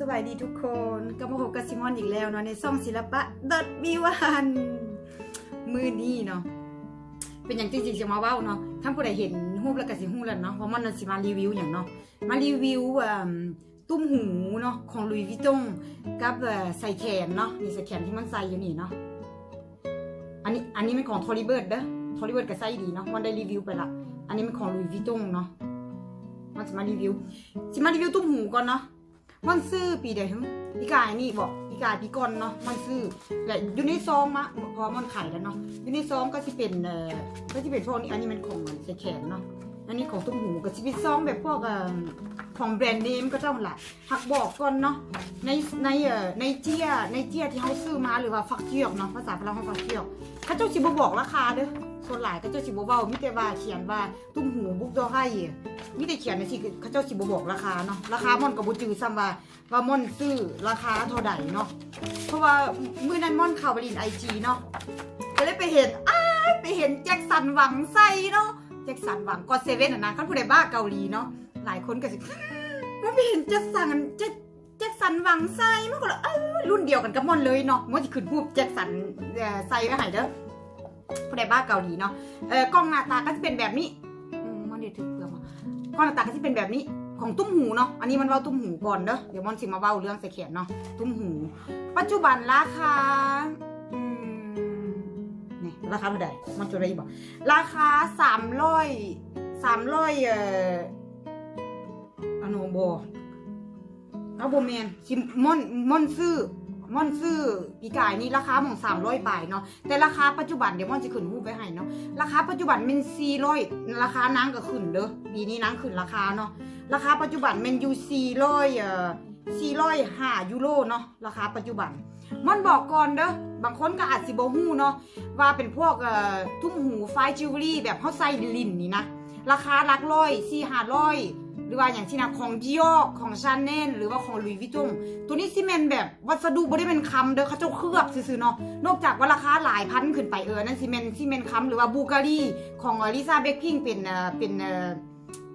สวัสดีทุกคนก็มาพบกับซิมอนอีกแล้วเนาะในซ่องศิลปะดดบิวันมือนี้เนาะเป็นอย่างจริงๆจะมาว้าเนาะท่านผู้ใดเห็นรูปแล้วก็สิฮู้แล้วเนาะว่าะมันสิมารีวิวอย่างเนาะมารีวิวตุ้มหูเนาะของลุยวิตงกับใส่แขนเนาะนี่ใส่แขนที่มันใส่อยู่นี่เนาะอันนี้อันนี้เป็นของทอริเบิร์ดเด้อทอริเบิร์ดก็ใส่ดีเนาะมันได้รีวิวไปละอันนี้เป็นของลุยวิตงเนาะมันจะมารีวิวจะมารีวิวตุ้มหูก่อนเนาะ มันซื้อปีเดียวหึพี่กายนี่บอกพี่กายพี่ก่อนเนาะมันซื้อและอยู่ในซองมะพอมันขายแล้วเนาะอยู่ในซองก็จะเป็นเอ่อก็จะเป็นพวกนี้อันนี้มันของมันใส่แขนเนาะอันนี้ของตุ้มหูก็จะเป็นซองแบบพวกเอ่อของแบรนด์เนมก็เจ้าหละหักบอกก่อนเนาะในในเอ่อในเจียในเจียที่เขาซื้อมาหรือว่าฟักเจียกเนาะภาษาพลังเขาฟักเจียกเขาเจ้าสิบบอกราคาเด้อ ส่วนหลายเขาเจ้าสิบเว้ามิแต่ว่าเขียนว่าตุ้มหูบุกดอให้มิแต่เขียนในสิเขาเจ้าสิบบอกราคาเนาะราคามันกับบุจือซ้ำว่าว่าม่อนซื้อราคาเท่าใดเนาะเพราะว่ามื้อนั้นม่อนข่าวบรินไอจีเนาะก็เลยไปเห็นอ้าไปเห็นแจ็คสันหวังไส้เนาะแจ็คสันหวังก็เซเว่นอะนะคันผู้ใดบ้าเกาหลีเนาะหลายคนก็สิมันไปเห็นแจ็คสันแจ็คแจ็คสันหวังไส้มันก็เลยรุ่นเดียวกันกับม่อนเลยเนาะมันจะขึ้นรูปแจ็คสันไส้ไว้ให้เด้อ ผู้ใดบ้าเกาหลีเนาะเออกล้องหน้าตาก็จะเป็นแบบนี้มันเดี๋ยวถึงเปลือกมากล้องหน้าตาก็จะเป็นแบบนี้ของตุ้มหูเนาะ อันนี้มันเว้าตุ้มหูก่อนเด้อ เดี๋ยวมอนสิมาเว้าเรื่องใส่เขียนเนาะ ตุ้มหู ปัจจุบันราคาอืมนี่ราคาเท่าไหร่มันจะได้บอกราคาสามร้อยสามร้อยเอ่ออโนโบเอาโบแมนชิมม่อนม่อนซื้อ ม่อนซื้อปีกายนี่ราคาหมองสามร้อยปายเนาะแต่ราคาปัจจุบันเดี๋ยวม่อนจะขึ้นรูปไว้ให้เนาะราคาปัจจุบันเป็นสี่ร้อยราคานางก็ขึ้นเด้อปีนี้นางขึ้นราคาเนาะราคาปัจจุบันเป็นอยู่สี่ร้อยเอ่อสี่ร้อยห้ายูโรเนาะราคาปัจจุบันมันบอกก่อนเด้อบางคนก็อาจสิบ่ฮู้เนาะว่าเป็นพวกเอ่อทุ่มหูไฟจิวเวลรี่แบบเขาใส่ลินนี่นะราคาหลักร้อยสี่ห้าร้อย หรือว่าอย่างที่นะของดิออของชาแนลหรือว่าของลุยวิตงตัวนี้ซีเมนแบบวัสดุบ่ได้เป็นคำเด้อเขาเจ้าเคลือบซื่อๆเนาะนอกจากว่าราคาหลายพันขึ้นไปเออนั่นซีเมนซีเมนคำหรือว่าบูการีของลิซ่าเบคพิงเป็นเออเป็นเออ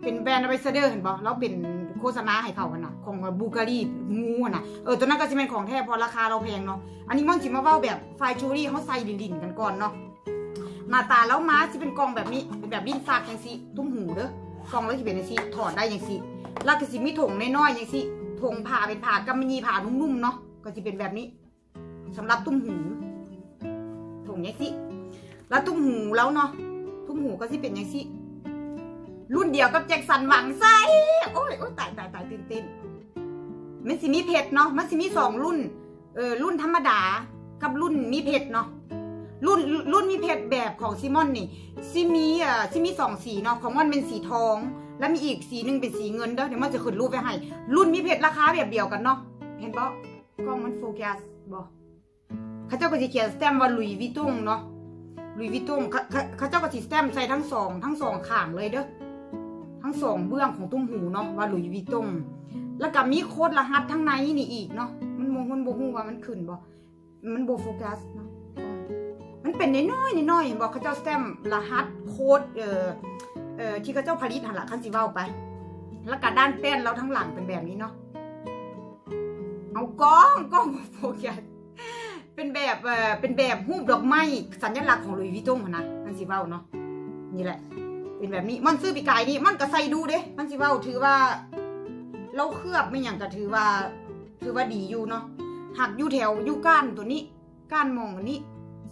เป็นแบรนด์ a อ b เ s เดอร์เห็นบ่แล้วเป็นโฆษณาให้เขากันนะของบูการีงูอะนะเออตัวนั้นก็ซีเมนของแท้เพอราคาเราแพงเนาะอันนี้ม่อนสิมาเว้าแบบไฟจูรี่เขาใส่ลินๆกันก่อนเนาะหน้าตาแล้วม้าสิเป็นกองแบบนี้เป็นแบบลิ้นซากอย่างสิตุ้มหูเด้อ กล่องแล้วสิเป็นย่างสิถอดได้ย่างสิแล้วก็สิมีถงน้อยๆย่างสิถงผ่าเป็นผ่ากำมะหยี่ผ่านุ่มๆเนาะก็สิเป็นแบบนี้สำหรับตุ้มหูถงย่างสิแล้วตุ้มหูแล้วเนาะตุ้มหูก็สิเป็นย่างสิรุ่นเดียวกับแจ็คสันหวังไส้โอ้ยโอ้ยตายตายตายตื่นเต้นมันสิมีเพชรเนาะมันสิมีสองรุ่นเออรุ่นธรรมดากับรุ่นมีเพชรเนาะ รุ่นรุ่นมีเพชรแบบของซิมอนนี่ซิมีอ่อซิมีสองสีเนาะของมันเป็นสีทอง แล้วมีอีกสีหนึ่งเป็นสีเงินเด้อเดี๋ยวมันจะขึ้นรูปไว้ให้ รุ่นมีเพชรราคาแบบเดียวกันเนาะเห็นปะกล้องมันโฟกัสบอเขาเจ้าก็จะเขียนสแตมป์ว่าลุยวิตุงเนาะลุยวิตุงเขาเขาเจ้าก็สิสแตมป์ใส่ทั้งสองทั้งสองข้างเลยเด้อทั้งสองเบื้องของตุ้มหูเนาะว่าลุยวิตุงแล้วก็มีโค้ดรหัสทั้งในนี่อีกเนาะมันโมมันโบฮู้ว่ามันขึ้นบ่มันโบโฟกัสเนาะ เป็นน้อยๆน้อยๆบอกเขาเจ้าสแตมรหัสโค้ดเอ่อเอ่อที่เขาเจ้าผลิตหันละคันสิเว้าไป แล้วก็ด้านแป้นเราทั้งหลังเป็นแบบนี้เนาะเอากล้องกล้องโฟกัสเป็นแบบเอ่อเป็นแบบรูปดอกไม้สัญลักษณ์ของลุยวิตงหั่นนะมันสิเว้าเนาะนี่แหละ เป็นแบบนี้มันซื้อปีกายนี่มันก็ใส่ดูเด้มันสิเว้าถือว่า เราเคลือบไม่อย่างก็ถือว่า ถือว่าดีอยู่เนาะหักอยู่แถวอยู่ก้านตัวนี้ก้านมองอันนี้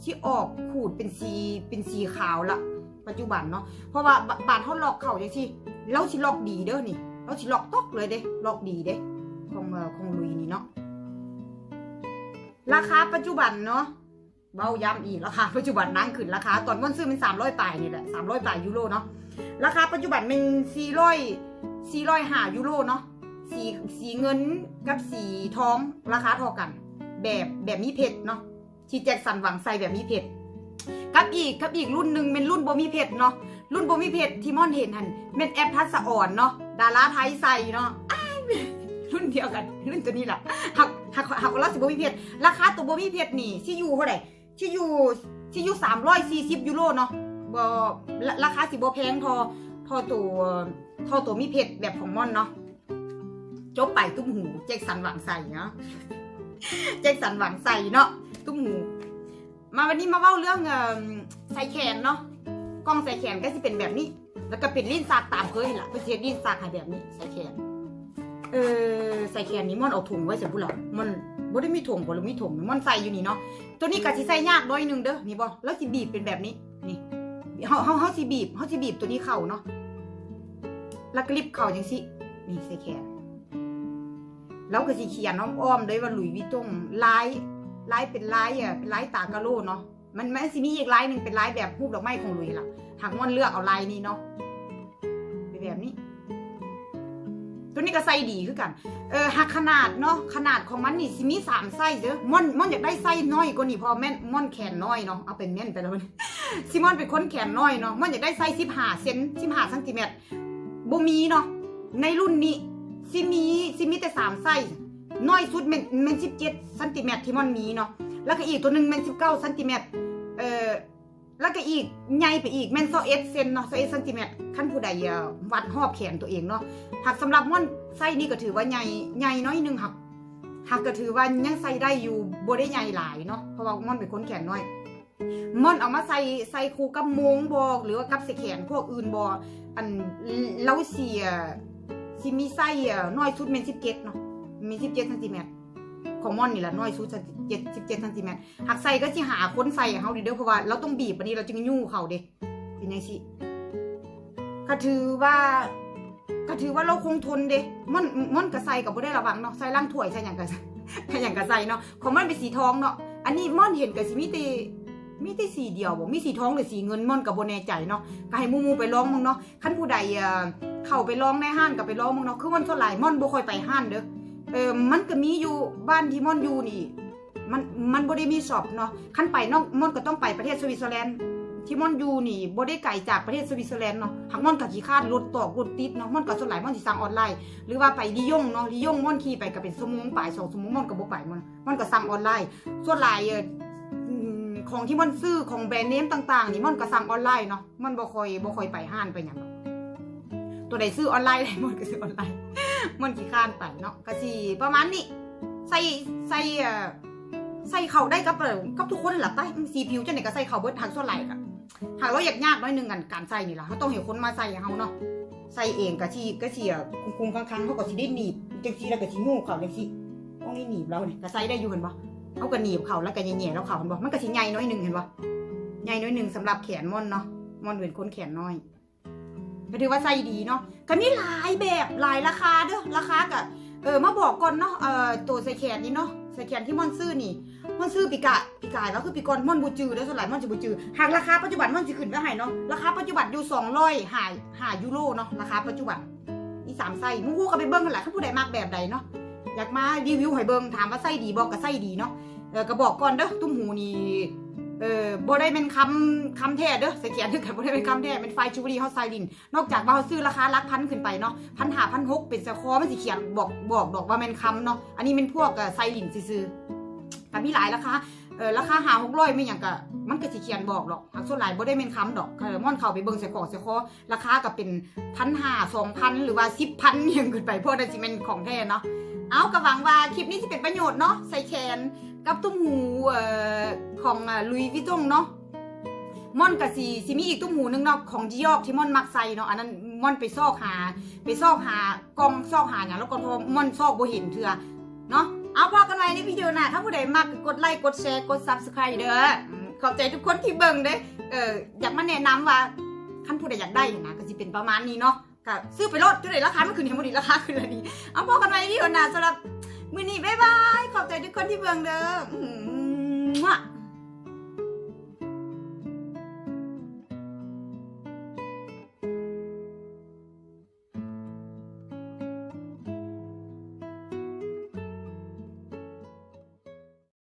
ที่ออกขูดเป็นสีเป็นสีขาวละปัจจุบันเนาะเพราะว่าบานเขาลอกเข่าจังซี่เราสิลอกดีเด้อนี่เราสิลอกตอกเลยเด้ลอกดีเด้ของเอ่อของลุยนี่เนาะราคาปัจจุบันเนาะเบาย้ำอีกราคาปัจจุบันนั่งขึ้นราคาตอนวันซื้อเป็นสามร้อยปลายนี่แหละสามร้อยปลายยูโรเนาะราคาปัจจุบันเป็นสี่ร้อยสี่ร้อยหายูโรเนาะสีสีเงินกับสีทองราคาเท่ากัน แบบแบบมีเพชรเนาะ ที่แจ็คสันหวังใส่แบบมีเพชรกับอีกกับอีกรุ่นหนึ่งเป็นรุ่นโบมีเพชรเนาะรุ่นโบมีเพชรที่ม่อนเห็นหันเป็นแอปทัศอ่อนเนาะดาราไทยใส่เนาะรุ่นเดียวกัน รุ่นตัวนี้แหละหักหักหักละสิบโบมีเพชรราคาตัวโบมีเพชรนี่ที่อยู่เท่าไหร่ที่อยู่ที่อยู่สามร้อยสี่สิบยูโรเนาะบราคาสิบโบแพงพอทอตัวทอตัวมีเพชรแบบของม่อนเนาะจจบไปตุ้มหูแจ็คสันหวังใส่เนาะแจ็คสันหวังใส่เนาะ ตุ้มหู มาวันนี้มาเว้าเรื่องใส่แขนเนาะกล้องใส่แขนก็จะเป็นแบบนี้ แล้วก็เป็นลิ้นซากตามเคยเห็นละเพื่อเทียลิ้นซากให้แบบนี้ใส่แขน เออใส่แขนนี้ม่อนเอาถุงไว้ใส่ผู้หลังมันบ่ได้มีถุงบ่หรือมีถุงม่อนใส่อยู่นี่เนาะตัวนี้ก็สิใส่ยากน้อยหนึงเด้อนี่บ่แล้วสิบีบเป็นแบบนี้นี่เฮาเฮาเฮาสิบีบเฮาสิบีบตัวนี้เข้าเนาะแล้วก็ลิบเข้าจังซี่นี่ใส่แขนแล้วก็สิเขียนอ้อมๆเลยว่าหลุยวิตตงลาย ลายเป็นลายอะเป็นลายตากะโลเนาะมันมันสิมีอีกลายหนึ่งเป็นลายแบบรูปดอกไม้ของหลุยส์ล่ะหากม่อนเลือกเอาลายนี้เนาะเป็นแบบนี้ ตัวนี้ก็ใส่ดีคือกันเออหักขนาดเนาะขนาดของมันนี่สิมีสามไส้เด้อม่อนม่อนอยากได้ไส้น้อยกว่านี้เพอแม่นม่อนแขนน้อยเนาะเอาเป็นแม่นไปแล้วซิมอนเป็นคนแขนน้อยเนาะม่อนอยากได้ไส้สิบห้าเซนสิบห้าซนติเมตรบ่มีเนาะในรุ่นนี้สิมีสิมีแต่สามไส้ น้อยสุดแมนแมนสิบเจ็ดซนติเมตรที่ม่อนมีเนาะแล้วก็อีกตัวหนึ่งแมนสิบเก้าซนติเมตรเออแล้วก็อีกใหญ่ไปอีกแม่นโซเอสเซนเนาะโซเอสซนติเมตรขั้นผู้ใดเอ่อวัดหอบแขนตัวเองเนาะหากสำหรับม่อนไส้นี่ก็ถือว่าใหญ่ใหญ่น้อยหนึงครับหากก็ถือว่ายังใส่ได้อยู่บ่ได้ใหญ่หลายเนาะเพราะว่าม่อนเป็นคนแขนน้อยม่อนเอามาใส่ใส่คู่กับมงบอหรือว่ากับใส่แขนพวกอื่นบออันเล้าเสียสิมีไส้อะน้อยสุดเป็นสิบเจ็ดเนาะ มีสิบเจ็ดซนติเมตรของมอนนี่แหละน้อยสุดเจ็ดสิบเจ็ดซนติเมตรหากใส่ก็สิหาค้นใส่เขาดีเด้อเพราะว่าเราต้องบีบอันนี้เราจึงยู่เขาเด้เป็นยังสิก็ถือว่าก็ถือว่าเราคงทนเด้ม่อนม่อนกระใสกับบ่ได้ระวังเนาะใส่ล่างถ้วยใส่หยังกระใส่อย่างกระใสเนาะของมันเป็นสีทองเนาะอันนี้ม่อนเห็นกับสิมีต่มีแต่สีเดียวบ่มีสีทองหรือสีเงินม่อนกับโบแน่ใจเนาะก็ให้มู่ๆไปลองมึงเนาะคันผู้ใดเอ่อเข้าไปลองในห้างก็ไปลองมึงเนาะคือมันเท่าไหร่ม่อนบ่ค่อยไปห้างเด้อ เออมันก็มีอยู่บ้านที่ม่อนอยู่นี่ มันมันบ่ได้มีช็อปเนาะคันไปนาะม่อนก็ต้องไปประเทศสวิตเซอร์แลนด์ที่ม่อนอยู่นี่บ่ได้ไกลจากประเทศสวิตเซอร์แลนด์เนาะหากม่อนกับขี่คาดรถตอกรถติดเนาะม่อนกับส่วนหลายม่อนสิสั่งออนไลน์ หรือว่าไปลียงเนาะลียงม่อนขี่ไปก็เป็นชั่วโมงป่ายสองชั่วโมงม่อนก็บ่ไปม่อนม่อนก็สั่งออนไลน์ ส่วนหลายของที่ม่อนซื้อของแบรนด์เนมต่างๆนี่ม่อนก็สั่งออนไลน์เนาะม่อนบ่คอยบ่คอยไปห้างไปหยังตัวใดซื้อออนไลน์ได้ม่อนก็ซื้อออนไลน์ ม่อนขี้ค้านไปเนาะก็สิประมาณนี้ ใส่ใส่ใส่เข้าได้กับเออกับทุกคนหละไปสีผิวจังได๋ก็ใส่เข้าเบิร์ดทางส่วนไหลายก็หากเราอยากยากน้อยหนึ่งกันการใส่นี่ล่ะเขาต้องเห็นคนมาใส่เขาเนาะใส่เองกะชีกะเสียคุ้มๆครั้งๆเขาก็สิได้หนีบจังซีแล้วก็สิงูเขาจังซีต้องนี่หนีบเราเนี่ยก็ใส่ได้อยู่เห็นปะเขาก็หนีบเขาแล้วก็แย่ๆแล้วเขาเห็นปะมันก็สิใหญ่น้อยหนึ่งเห็นปะใหญ่น้อยหนึ่งสำหรับแขนม่อนเนาะม่อนเป็นคนแขนน้อย ก็ถือว่าใส่ดีเนาะก็มีหลายแบบหลายราคาเด้อราคาก็เออมาบอกก่อนเนาะเออตัวใส่แขนนี่เนาะใส่แขนที่ม่อนซื้อนี่มันซื้อปีกะปีกายแล้วคือปีกอนม่อนบูจือแล้วสลายม่อนจะบูจือหากราคาปัจจุบันม่อนจะขึ้นไปให้เนาะราคาปัจจุบันอยู่สองร้อยหายหายยูโรเนาะราคาปัจจุบันนี่สามไส้มึงกูก็ไปเบิ้งกันแหละถ้าผู้ใดมากแบบใดเนาะอยากมารีวิวให้เบิ้งถามว่าไส้ดีบอกกับไส้ดีเนาะเออก็บอกก่อนเด้อตุ้มหูนี่ เออบ่ได้เป็นคำคำแท้เด้อใส่เขียนถึงกันบ่ได้เป็นคำแท้เป็นไฟชูรีเฮาไซลิน นอกจากว่าเขาซื้อราคาลักพันขึ้นไปเนาะพันหาพันหกเป็นสะคอมันสิเขียนบอกบอกบอกว่าเป็นคำเนาะอันนี้เป็นพวกไซลินซื่อๆแต่มีหลายราคาเออราคาหาหกร้อยไม่อย่างกะมันก็สิเขียนบอกหรอกหากส่วนหลายบ่ได้เมนค้ำดอกเออม่อนเข้าไปเบิ่งใส่ของใส่คอราคาก็เป็นพันห้าสองพันหรือว่าสิบพันอย่างขึ้นไปเพราะนั่นสิเป็นของแท้เนาะเอากระหวังว่าคลิปนี้จะเป็นประโยชน์เนาะใส่แขน กับตุ้มหูของลุยวิตงเนาะม่อนกับสีสิมีอีกตุ้มหูหนึงเนาะของจียอกที่ม่อนมักใส่เนาะอันนั้นม่อนไปซอกหา ไปซอกหากองซอกหาอย่างแล้วก็พราะม่อนซอกบ่เห็นเถื่อเนาะเอาพอกันไว้ในวิดีโอหน้าถ้าผู้ใดมากกดไลค์กดแชร์กด subscribe เด้อขอบใจทุกคนที่เบิ่งเด้เอออยากมาแนะนำว่าคันผู้ใดอยากได้นะก็สิเป็นประมาณนี้เนาะก็ซื้อไปรถจุดไหนราคามันขึ้นเห็นบ่ดีราคาขึ้นแล้วนี่เอาพอกันไว้ในวิดีโอหน้าสำหรับมื้อนี้บ๊ายบาย ขอบใจทุกคนที่เบิ่งเด้อ